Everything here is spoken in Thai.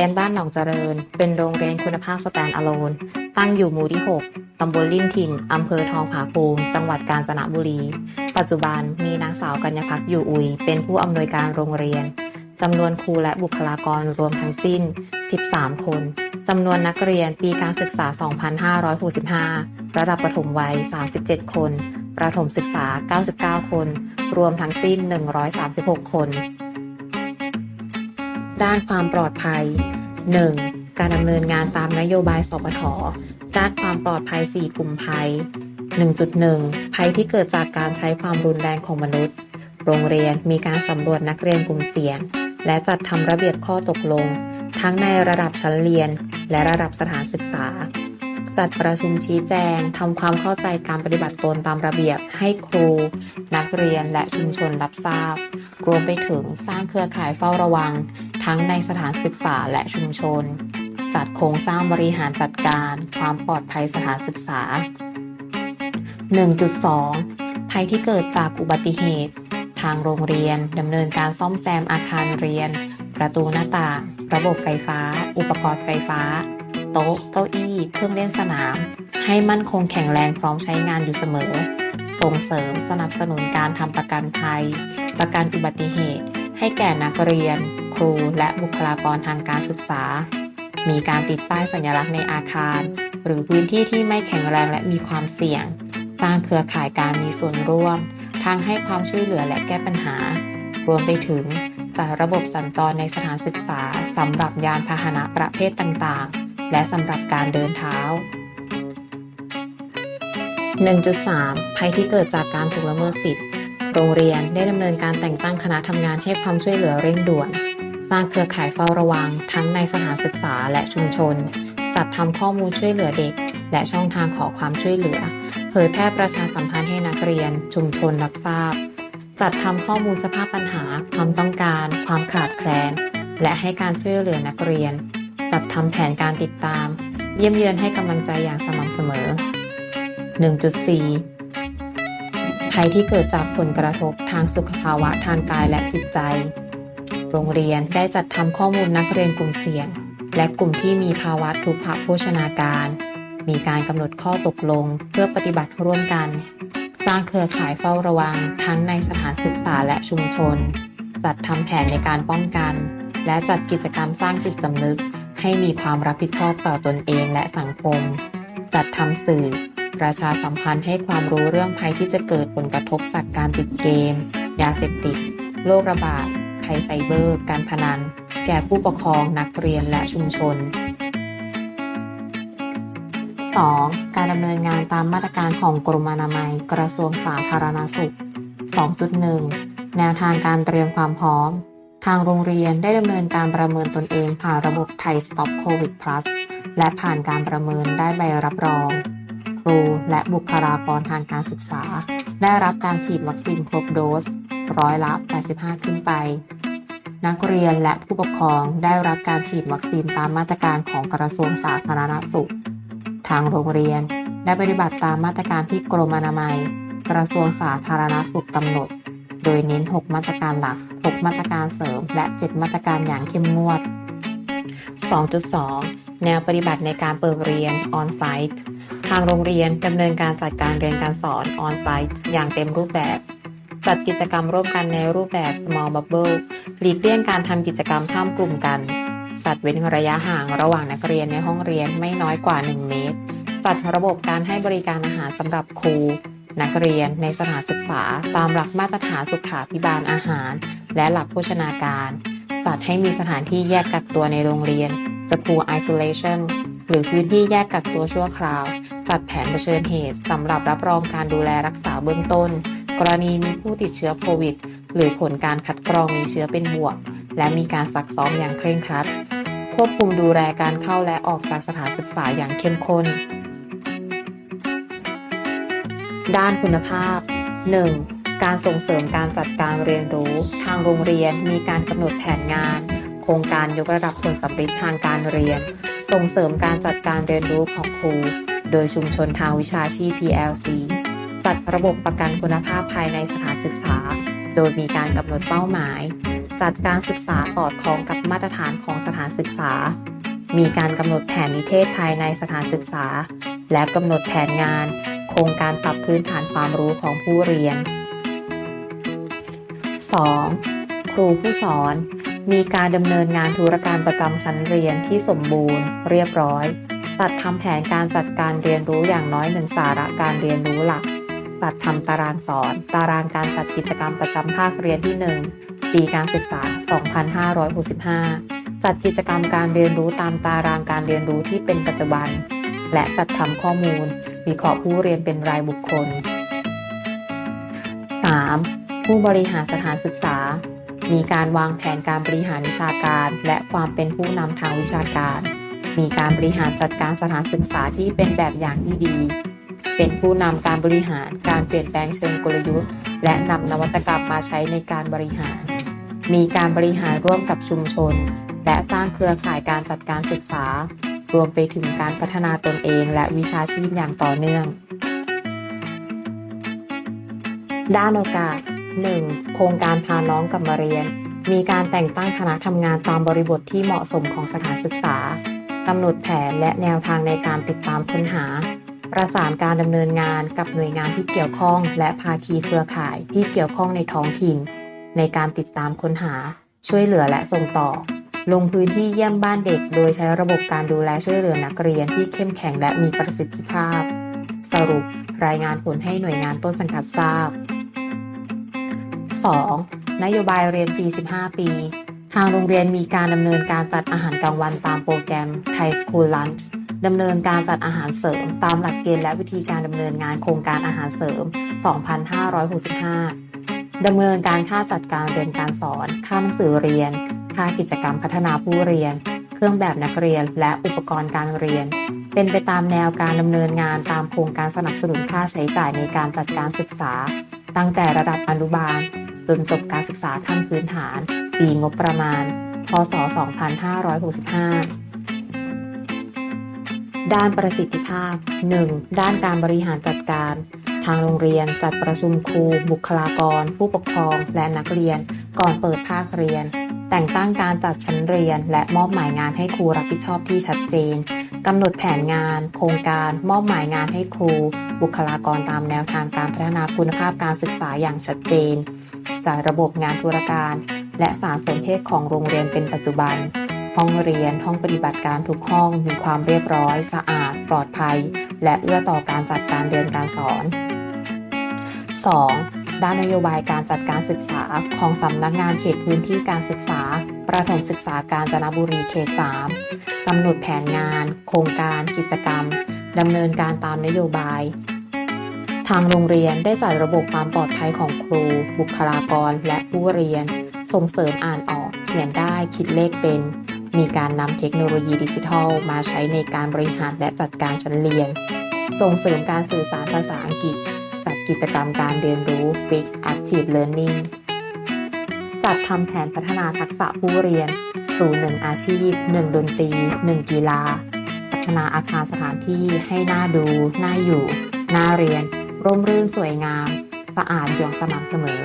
ียนบ้านหนองเจริญ เป็นโรงเรียนคุณภาพสแตนด์อะโลน ตั้งอยู่หมู่ที่ 6 ตำบลลิ่นถิ่น อำเภอทองผาภูมิ จังหวัดกาญจนบุรี ปัจจุบันมีนางสาวกัญญพักอยู่อุย เป็นผู้อำนวยการโรงเรียน จำนวนครูและบุคลากรรวมทั้งสิ้น 13 คน จำนวนนักเรียนปีการศึกษา 2565 ระดับประถมวัย 37 คน ประถมศึกษา 99 คน รวมทั้งสิ้น 136 คน ด้านความปลอดภัย 1. การดำเนินงานตามนโยบายสปทด้านความปลอดภัย 4 กลุ่มภัย 1.1 ภัยที่เกิดจากการใช้ความรุนแรงของมนุษย์ โรงเรียนมีการสำรวจนักเรียนกลุ่มเสี่ยง และจัดทำระเบียบข้อตกลง ทั้งในระดับชั้นเรียน และระดับสถานศึกษา จัดประชุมชี้แจงทำความเข้าใจการปฏิบัติตนตามระเบียบให้ครู นักเรียนและชุมชนรับทราบ รวมไปถึงสร้างเครือข่ายเฝ้าระวัง ทั้งในสถานศึกษาและชุมชน จัดโครงสร้างบริหารจัดการ ความปลอดภัยสถานศึกษา 1.2 ภัยที่เกิดจากอุบัติเหตุ ทางโรงเรียนดำเนินการซ่อมแซมอาคารเรียน ประตูหน้าต่าง ระบบไฟฟ้า อุปกรณ์ไฟฟ้า โต๊ะ เก้าอี้ เครื่องเล่นสนาม ให้มั่นคงแข็งแรงพร้อมใช้งานอยู่เสมอ ส่งเสริมสนับสนุนการทำประกันภัย ประกันอุบัติเหตุ ให้แก่นักเรียน รู และบุคลากรทางการศึกษา มีการติดป้ายสัญลักษณ์ในอาคาร หรือพื้นที่ที่ไม่แข็งแรงและมีความเสี่ยง สร้างเครือข่ายการมีส่วนร่วมทางให้ความช่วยเหลือและแก้ปัญหา รวมไปถึงจัดระบบสัญจรในสถานศึกษาสำหรับยานพาหนะประเภทต่างๆ และสำหรับการเดินเท้า 1.3 ภัยที่เกิดจากการถูกละเมิดสิทธิ์โรงเรียนได้ดำเนินการแต่งตั้งคณะทำงานให้ความช่วยเหลือเร่งด่วน สร้างเครือข่ายเฝ้าระวัง ทั้งในสถานศึกษาและชุมชน จัดทำข้อมูลช่วยเหลือเด็ก และช่องทางขอความช่วยเหลือ เผยแพร่ประชาสัมพันธ์ให้นักเรียน ชุมชนรับทราบ จัดทำข้อมูลสภาพปัญหา ความต้องการ ความขาดแคลน และให้การช่วยเหลือนักเรียน จัดทำแผนการติดตาม เยี่ยมเยือนให้กำลังใจอย่างสม่ำเสมอ 1.4ภัยที่เกิดจากผลกระทบทางสุขภาวะทางกายและจิตใจ โรงเรียนได้จัดทำข้อมูลนักเรียนกลุ่มเสี่ยง และกลุ่มที่มีภาวะทุพพโภชนาการ มีการกำหนดข้อตกลงเพื่อปฏิบัติร่วมกัน สร้างเครือข่ายเฝ้าระวังทั้งในสถานศึกษาและชุมชน จัดทำแผนในการป้องกัน และจัดกิจกรรมสร้างจิตสำนึก ให้มีความรับผิดชอบต่อตนเองและสังคม จัดทำสื่อ ประชาสัมพันธ์ให้ความรู้เรื่องภัยที่จะเกิดผลกระทบจากการติดเกม ยาเสพติด โรคระบาด ภัยไซเบอร์ การพนัน แก่ผู้ปกครองนักเรียนและชุมชน 2. การดำเนินงานตามมาตรการของกรมอนามัยกระทรวงสาธารณสุข 2.1 แนวทางการเตรียมความพร้อม ทางโรงเรียนได้ดำเนินการประเมินตนเองผ่านระบบไทย Stop COVID Plus และผ่านการประเมินได้ใบรับรอง ครูและบุคลากรทางการศึกษา ได้รับการฉีดวัคซีนครบโดส ร้อยละ 85 ขึ้นไป นักเรียนและผู้ปกครองได้รับการฉีดวัคซีนตามมาตรการของกระทรวงสาธารณสุข ทางโรงเรียนได้ปฏิบัติตามมาตรการที่กรมอนามัย กระทรวงสาธารณสุขกำหนด โดยเน้น 6 มาตรการหลัก 6 มาตรการเสริม และ 7 มาตรการอย่างเข้มงวด 2.2 แนวปฏิบัติในการเปิดเรียน On-site ทางโรงเรียนดำเนินการจัดการเรียนการสอน On-site อย่างเต็มรูปแบบ จัดกิจกรรมร่วมกันในรูปแบบ Small Bubble หลีกเลี่ยงการทำกิจกรรมข้ามกลุ่มกัน จัดเว้นระยะห่างระหว่างนักเรียนในห้องเรียนไม่น้อยกว่า 1 เมตร จัดระบบการให้บริการอาหารสำหรับครู นักเรียนในสถานศึกษา ตามหลักมาตรฐานสุขาภิบาลอาหาร และหลักโภชนาการ จัดให้มีสถานที่แยกกักตัวในโรงเรียน School Isolation หรือพื้นที่แยกกักตัวชั่วคราว จัดแผนเผชิญเหตุสำหรับรับรองการดูแลรักษาเบื้องต้น กรณีมีผู้ติดเชื้อโควิด หรือผลการคัดกรองมีเชื้อเป็นบวก และมีการซักซ้อมอย่างเคร่งครัด ควบคุมดูแลการเข้าและออกจากสถานศึกษาอย่างเข้มข้น ด้านคุณภาพ 1. การส่งเสริมการจัดการเรียนรู้ ทางโรงเรียนมีการกำหนดแผนงาน โครงการยกระดับผลสำเร็จทางการเรียน ส่งเสริมการจัดการเรียนรู้ของครู โดยชุมชนทางวิชาชีพ PLC จัดระบบประกันคุณภาพภายในสถานศึกษา โดยมีการกำหนดเป้าหมาย จัดการศึกษาสอดคล้องกับมาตรฐานของสถานศึกษา มีการกำหนดแผนนิเทศภายในสถานศึกษา และกำหนดแผนงาน โครงการปรับพื้นฐานความรู้ของผู้เรียน 2. ครูผู้สอน มีการดำเนินงานธุรการประจำชั้นเรียนที่สมบูรณ์ เรียบร้อย จัดทำแผนการจัดการเรียนรู้อย่างน้อยหนึ่งสาระการเรียนรู้หลัก จัดทำตารางสอน ตารางการจัดกิจกรรมประจำภาคเรียนที่ 1 ปีการศึกษา 2565 จัดกิจกรรมการเรียนรู้ตามตารางการเรียนรู้ที่เป็นปัจจุบัน และจัดทำข้อมูล วิเคราะห์ผู้เรียนเป็นรายบุคคล 3. ผู้บริหารสถานศึกษา มีการวางแผนการบริหารวิชาการ และความเป็นผู้นำทางวิชาการ มีการบริหารจัดการสถานศึกษาที่เป็นแบบอย่างที่ดี เป็นผู้นำการบริหารการเปลี่ยนแปลงเชิงกลยุทธ์ และนำนวัตกรรมมาใช้ในการบริหาร มีการบริหารร่วมกับชุมชน และสร้างเครือข่ายการจัดการศึกษา รวมไปถึงการพัฒนาตนเองและวิชาชีพอย่างต่อเนื่อง ด้านโอกาส 1. โครงการพาน้องกลับมาเรียน มีการแต่งตั้งคณะทำงานตามบริบทที่เหมาะสมของสถานศึกษากำหนดแผนและแนวทางในการติดตามค้นหา ประสานการดำเนินงานกับหน่วยงานที่เกี่ยวข้อง และภาคีเครือข่ายที่เกี่ยวข้องในท้องถิ่น ในการติดตามค้นหา ช่วยเหลือและส่งต่อ ลงพื้นที่เยี่ยมบ้านเด็ก โดยใช้ระบบการดูแลช่วยเหลือนักเรียนที่เข้มแข็งและมีประสิทธิภาพ สรุปรายงานผลให้หน่วยงานต้นสังกัดทราบ 2. นโยบายเรียนฟรี 15 ปี ทางโรงเรียนมีการดำเนินการจัดอาหารกลางวันตามโปรแกรม Thai School Lunch ดำเนินการจัดอาหารเสริม ตามหลักเกณฑ์และวิธีการดำเนินงานโครงการอาหารเสริม 2565 ดำเนินการค่าจัดการเรียนการสอน ค่าหนังสือเรียน ค่ากิจกรรมพัฒนาผู้เรียน เครื่องแบบนักเรียน และอุปกรณ์การเรียน เป็นไปตามแนวการดำเนินงานตามโครงการสนับสนุนค่าใช้จ่ายในการจัดการศึกษา ตั้งแต่ระดับอนุบาล จนจบการศึกษาขั้นพื้นฐาน ปีงบประมาณ พศ 2565 ด้านประสิทธิภาพ 1. ด้านการบริหารจัดการ ทางโรงเรียนจัดประชุมครู บุคลากร ผู้ปกครอง และนักเรียน ก่อนเปิดภาคเรียน แต่งตั้งการจัดชั้นเรียน และมอบหมายงานให้ครูรับผิดชอบที่ชัดเจนกำหนดแผนงาน โครงการ มอบหมายงานให้ครู บุคลากรตามแนวทางการพัฒนาคุณภาพการศึกษาอย่างชัดเจนจัดระบบงานธุรการ และสารสนเทศของโรงเรียนเป็นปัจจุบัน ห้องเรียน ห้องปฏิบัติการทุกห้องมีความเรียบร้อย สะอาด ปลอดภัย และเอื้อต่อการจัดการเรียนการสอน 2. ด้านนโยบายการจัดการศึกษาของสำนักงานเขตพื้นที่การศึกษา ประถมศึกษาการจนบุรีเขต 3 กำหนดแผนงาน โครงการ กิจกรรม ดำเนินการตามนโยบาย ทางโรงเรียนได้จัดระบบความปลอดภัยของครู บุคลากร และผู้เรียน ส่งเสริมอ่านออก เขียนได้คิดเลขเป็น มีการนำเทคโนโลยีดิจิทัล มาใช้ในการบริหารและจัดการชั้นเรียน ส่งเสริมการสื่อสารภาษาอังกฤษ จัดกิจกรรมการเรียนรู้ Fixed Active Learning จัดทำแผนพัฒนาทักษะผู้เรียน สู่หนึ่งอาชีพ 1 ดนตรี 1 กีฬา พัฒนาอาคารสถานที่ให้น่าดู น่าอยู่ น่าเรียน ร่มรื่นสวยงาม สะอาดอย่างสม่ำเสมอ